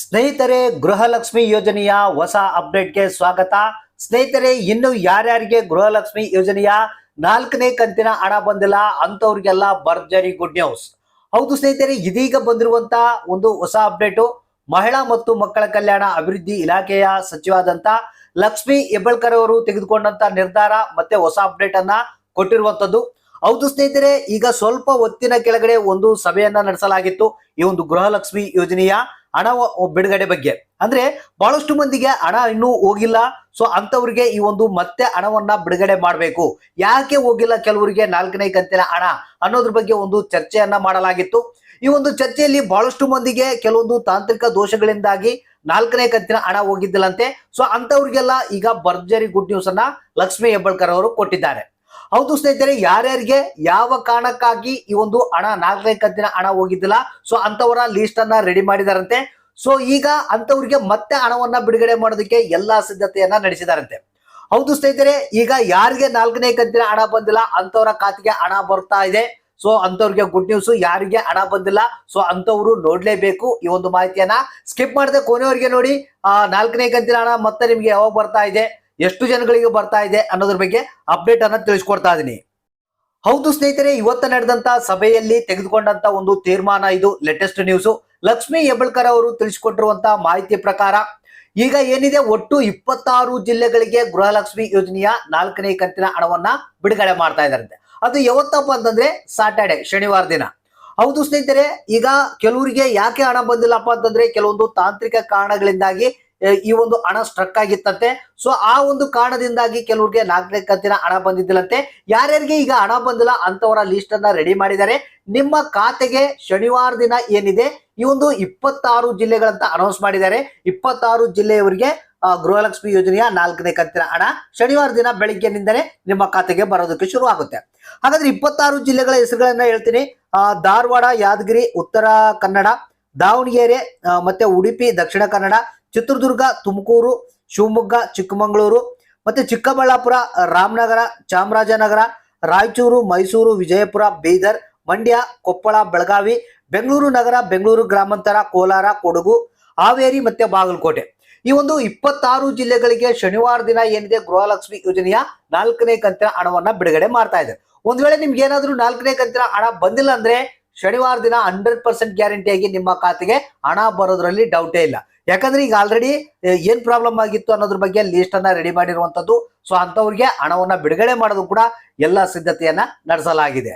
ಸ್ನೇಹಿತರೆ, ಗೃಹಲಕ್ಷ್ಮಿ ಯೋಜನೆಯ ಹೊಸ ಅಪ್ಡೇಟ್ಗೆ ಸ್ವಾಗತ. ಸ್ನೇಹಿತರೆ, ಇನ್ನು ಯಾರ್ಯಾರಿಗೆ ಗೃಹಲಕ್ಷ್ಮಿ ಯೋಜನೆಯ ನಾಲ್ಕನೇ ಕಂತಿನ ಹಣ ಬಂದಿಲ್ಲ ಅಂತವ್ರಿಗೆಲ್ಲ ಭರ್ಜರಿ ಗುಡ್ ನ್ಯೂಸ್ ಹೌದು ಸ್ನೇಹಿತರೆ, ಇದೀಗ ಬಂದಿರುವಂತ ಒಂದು ಹೊಸ ಅಪ್ಡೇಟು. ಮಹಿಳಾ ಮತ್ತು ಮಕ್ಕಳ ಕಲ್ಯಾಣ ಅಭಿವೃದ್ಧಿ ಇಲಾಖೆಯ ಸಚಿವಾದಂತ ಲಕ್ಷ್ಮಿ ಹೆಬ್ಬಳ್ಕರ್ ಅವರು ತೆಗೆದುಕೊಂಡಂತ ನಿರ್ಧಾರ ಮತ್ತೆ ಹೊಸ ಅಪ್ಡೇಟ್ ಅನ್ನ ಕೊಟ್ಟಿರುವಂತದ್ದು. ಹೌದು ಸ್ನೇಹಿತರೆ, ಈಗ ಸ್ವಲ್ಪ ಹೊತ್ತಿನ ಕೆಳಗಡೆ ಒಂದು ಸಭೆಯನ್ನ ನಡೆಸಲಾಗಿತ್ತು. ಈ ಒಂದು ಗೃಹಲಕ್ಷ್ಮಿ ಯೋಜನೆಯ ಹಣ ಬಿಡುಗಡೆ ಬಗ್ಗೆ. ಅಂದ್ರೆ ಬಹಳಷ್ಟು ಮಂದಿಗೆ ಹಣ ಇನ್ನೂ ಹೋಗಿಲ್ಲ. ಸೊ ಅಂತವ್ರಿಗೆ ಈ ಒಂದು ಮತ್ತೆ ಹಣವನ್ನ ಬಿಡುಗಡೆ ಮಾಡಬೇಕು. ಯಾಕೆ ಹೋಗಿಲ್ಲ ಕೆಲವರಿಗೆ ನಾಲ್ಕನೇ ಕಂತಿನ ಹಣ ಅನ್ನೋದ್ರ ಬಗ್ಗೆ ಒಂದು ಚರ್ಚೆಯನ್ನ ಮಾಡಲಾಗಿತ್ತು. ಈ ಒಂದು ಚರ್ಚೆಯಲ್ಲಿ ಬಹಳಷ್ಟು ಮಂದಿಗೆ ಕೆಲವೊಂದು ತಾಂತ್ರಿಕ ದೋಷಗಳಿಂದಾಗಿ ನಾಲ್ಕನೇ ಕಂತಿನ ಹಣ ಹೋಗಿದ್ದಿಲ್ಲಂತೆ. ಸೊ ಅಂತವ್ರಿಗೆಲ್ಲ ಈಗ ಭರ್ಜರಿ ಗುಡ್ ನ್ಯೂಸ್ ಅನ್ನ ಲಕ್ಷ್ಮೀ ಹೆಬ್ಬಳ್ಕರ್ ಅವರು ಕೊಟ್ಟಿದ್ದಾರೆ. ಹೌದು ಸ್ನೇಹಿತರೆ, ಯಾರ್ಯಾರಿಗೆ ಯಾವ ಕಾರಣಕ್ಕಾಗಿ ಈ ಒಂದು ಹಣ, ನಾಲ್ಕನೇ ಕಂತಿನ ಹಣ ಹೋಗಿದ್ದಿಲ್ಲ ಸೊ ಅಂತವರ ಲಿಸ್ಟ್ ಅನ್ನ ರೆಡಿ ಮಾಡಿದಾರಂತೆ. ಸೊ ಈಗ ಅಂತವ್ರಿಗೆ ಮತ್ತೆ ಹಣವನ್ನ ಬಿಡುಗಡೆ ಮಾಡೋದಕ್ಕೆ ಎಲ್ಲಾ ಸಿದ್ಧತೆಯನ್ನ ನಡೆಸಿದಾರಂತೆ. ಹೌದು ಸ್ನೇಹಿತರೆ, ಈಗ ಯಾರಿಗೆ ನಾಲ್ಕನೇ ಕಂತಿನ ಹಣ ಬಂದಿಲ್ಲ ಅಂತವರ ಖಾತೆಗೆ ಹಣ ಬರ್ತಾ ಇದೆ. ಸೊ ಅಂತವ್ರಿಗೆ ಗುಡ್ ನ್ಯೂಸ್ ಯಾರಿಗೆ ಹಣ ಬಂದಿಲ್ಲ ಸೊ ಅಂತವ್ರು ನೋಡ್ಲೇಬೇಕು ಈ ಒಂದು ಮಾಹಿತಿಯನ್ನ. ಸ್ಕಿಪ್ ಮಾಡದೆ ಕೊನೆಯವರಿಗೆ ನೋಡಿ, ಆ ನಾಲ್ಕನೇ ಕಂತಿನ ಹಣ ಮತ್ತೆ ನಿಮ್ಗೆ ಯಾವಾಗ ಬರ್ತಾ ಇದೆ? ಎಷ್ಟು ಜನಗಳಿಗೆ ಬರ್ತಾ ಇದೆ ಅನ್ನೋದ್ರ ಬಗ್ಗೆ ಅಪ್ಡೇಟ್ ಅನ್ನ ತಿಳಿಸ್ಕೊಡ್ತಾ ಇದೀನಿ. ಹೌದು ಸ್ನೇಹಿತರೆ, ಇವತ್ತು ನಡೆದಂತ ಸಭೆಯಲ್ಲಿ ತೆಗೆದುಕೊಂಡಂತ ಒಂದು ತೀರ್ಮಾನ ಇದು ಲೇಟೆಸ್ಟ್ ನ್ಯೂಸ್ ಲಕ್ಷ್ಮಿ ಹೆಬ್ಬಳ್ಕರ್ ಅವರು ತಿಳಿಸಿಕೊಟ್ಟಿರುವಂತಹ ಮಾಹಿತಿ ಪ್ರಕಾರ, ಈಗ ಏನಿದೆ, ಒಟ್ಟು ಇಪ್ಪತ್ತಾರು ಜಿಲ್ಲೆಗಳಿಗೆ ಗೃಹಲಕ್ಷ್ಮಿ ಯೋಜನೆಯ ನಾಲ್ಕನೇ ಕಂತಿನ ಹಣವನ್ನ ಬಿಡುಗಡೆ ಮಾಡ್ತಾ ಇದ್ದಾರಂತೆ. ಅದು ಯಾವತ್ತಪ್ಪ ಅಂತಂದ್ರೆ ಸಾಟರ್ಡೆ ಶನಿವಾರ ದಿನ. ಹೌದು ಸ್ನೇಹಿತರೆ, ಈಗ ಕೆಲವರಿಗೆ ಯಾಕೆ ಹಣ ಬಂದಿಲ್ಲಪ್ಪ ಅಂತಂದ್ರೆ, ಕೆಲವೊಂದು ತಾಂತ್ರಿಕ ಕಾರಣಗಳಿಂದಾಗಿ ಈ ಒಂದು ಹಣ ಸ್ಟ್ರಕ್ ಆಗಿತ್ತಂತೆ. ಸೊ ಆ ಒಂದು ಕಾರಣದಿಂದಾಗಿ ಕೆಲವರಿಗೆ ನಾಲ್ಕನೇ ಕಂತಿನ ಹಣ ಬಂದಿದ್ದಿಲ್ಲಂತೆ. ಯಾರ್ಯಾರಿಗೆ ಈಗ ಹಣ ಬಂದಿಲ್ಲ ಅಂತವರ ಲಿಸ್ಟ್ ಅನ್ನ ರೆಡಿ ಮಾಡಿದ್ದಾರೆ. ನಿಮ್ಮ ಖಾತೆಗೆ ಶನಿವಾರ ದಿನ ಏನಿದೆ? ಈ ಒಂದು ಇಪ್ಪತ್ತಾರು ಜಿಲ್ಲೆಗಳಂತ ಅನೌನ್ಸ್ ಮಾಡಿದ್ದಾರೆ. ಇಪ್ಪತ್ತಾರು ಜಿಲ್ಲೆಯವರಿಗೆ ಗೃಹಲಕ್ಷ್ಮಿ ಯೋಜನೆಯ ನಾಲ್ಕನೇ ಕಂತಿನ ಹಣ ಶನಿವಾರ ದಿನ ಬೆಳಿಗ್ಗೆನಿಂದಲೇ ನಿಮ್ಮ ಖಾತೆಗೆ ಬರೋದಕ್ಕೆ ಶುರು ಆಗುತ್ತೆ ಹಾಗಾದ್ರೆ ಇಪ್ಪತ್ತಾರು ಜಿಲ್ಲೆಗಳ ಹೆಸರುಗಳನ್ನ ಹೇಳ್ತೀನಿ. ಧಾರವಾಡ, ಯಾದಗಿರಿ, ಉತ್ತರ ಕನ್ನಡ, ದಾವಣಗೆರೆ ಮತ್ತೆ ಉಡುಪಿ, ದಕ್ಷಿಣ ಕನ್ನಡ ಚಿತ್ರದುರ್ಗ, ತುಮಕೂರು, ಶಿವಮೊಗ್ಗ, ಚಿಕ್ಕಮಗಳೂರು ಮತ್ತೆ ಚಿಕ್ಕಬಳ್ಳಾಪುರ, ರಾಮನಗರ, ಚಾಮರಾಜನಗರ, ರಾಯಚೂರು, ಮೈಸೂರು, ವಿಜಯಪುರ, ಬೀದರ್, ಮಂಡ್ಯ, ಕೊಪ್ಪಳ, ಬೆಳಗಾವಿ, ಬೆಂಗಳೂರು ನಗರ, ಬೆಂಗಳೂರು ಗ್ರಾಮಾಂತರ, ಕೋಲಾರ, ಕೊಡಗು, ಹಾವೇರಿ ಮತ್ತೆ ಬಾಗಲಕೋಟೆ. ಈ ಒಂದು ಇಪ್ಪತ್ತಾರು ಜಿಲ್ಲೆಗಳಿಗೆ ಶನಿವಾರ ದಿನ ಏನಿದೆ ಗೃಹಲಕ್ಷ್ಮಿ ಯೋಜನೆಯ ನಾಲ್ಕನೇ ಕಂತಿನ ಹಣವನ್ನ ಬಿಡುಗಡೆ ಮಾಡ್ತಾ ಇದೆ. ಒಂದ್ ವೇಳೆ ನಿಮ್ಗೆ ಏನಾದ್ರೂ ನಾಲ್ಕನೇ ಕಂತಿನ ಹಣ ಬಂದಿಲ್ಲ ಅಂದ್ರೆ ಶನಿವಾರ ದಿನ ಹಂಡ್ರೆಡ್ ಪರ್ಸೆಂಟ್ ಗ್ಯಾರಂಟಿಯಾಗಿ ನಿಮ್ಮ ಖಾತೆಗೆ ಹಣ ಬರೋದ್ರಲ್ಲಿ ಡೌಟೇ ಇಲ್ಲ. ಯಾಕಂದ್ರೆ ಈಗ ಆಲ್ರೆಡಿ ಏನ್ ಪ್ರಾಬ್ಲಮ್ ಆಗಿತ್ತು ಅನ್ನೋದ್ರ ಬಗ್ಗೆ ಲಿಸ್ಟ್ ಅನ್ನ ರೆಡಿ ಮಾಡಿರುವಂತದ್ದು ಸೊ ಅಂತವ್ರಿಗೆ ಹಣವನ್ನ ಬಿಡುಗಡೆ ಮಾಡೋದು ಕೂಡ ಎಲ್ಲ ಸಿದ್ಧತೆಯನ್ನ ನಡೆಸಲಾಗಿದೆ.